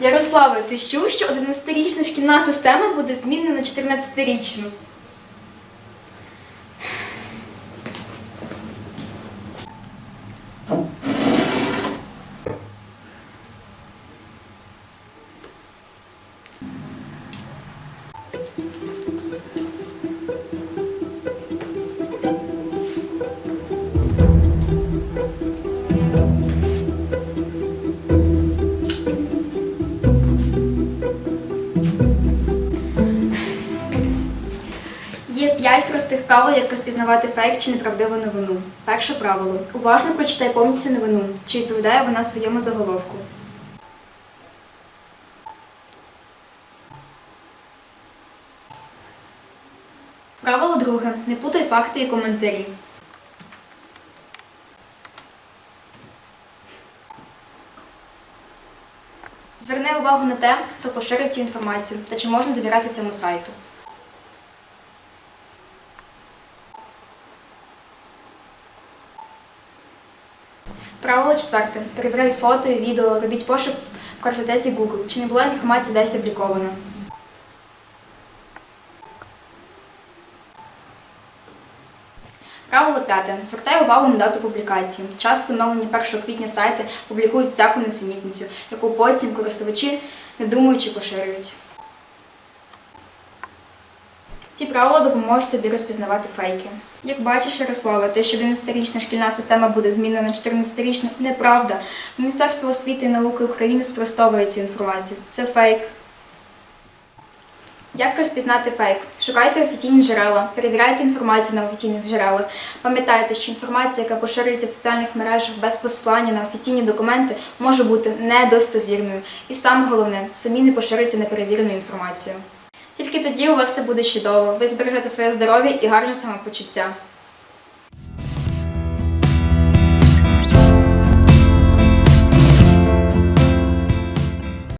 Ярославе, ти чув, що 11-річна шкільна система буде змінена на 14-річну? Простих правил, як розпізнавати фейк чи неправдиву новину. Перше правило. Уважно прочитай повністю новину, чи відповідає вона своєму заголовку. Правило друге. Не путай факти і коментарі. Зверни увагу на те, хто поширив цю інформацію та чи можна довіряти цьому сайту. Правило четверте. Перевіряй фото і відео, робіть пошук в картотеці Google, чи не була інформація десь облікована. Правило п'яте. Звертай увагу на дату публікації. Часто встановлені 1 квітня сайти публікують всяку несенітницю, яку потім користувачі, не думаючи, поширюють. Ці правила допоможуть тобі розпізнавати фейки. Як бачиш, Ярослава, те, що 11-річна шкільна система буде змінена на 14-річну, неправда. Міністерство освіти і науки України спростовує цю інформацію. Це фейк. Як розпізнати фейк? Шукайте офіційні джерела, перевіряйте інформацію на офіційних джерелах. Пам'ятайте, що інформація, яка поширюється в соціальних мережах без посилання на офіційні документи, може бути недостовірною. І саме головне, самі не поширюйте неперевірену інформацію. Тільки тоді у вас все буде чудово. Ви збережете своє здоров'я і гарне самопочуття.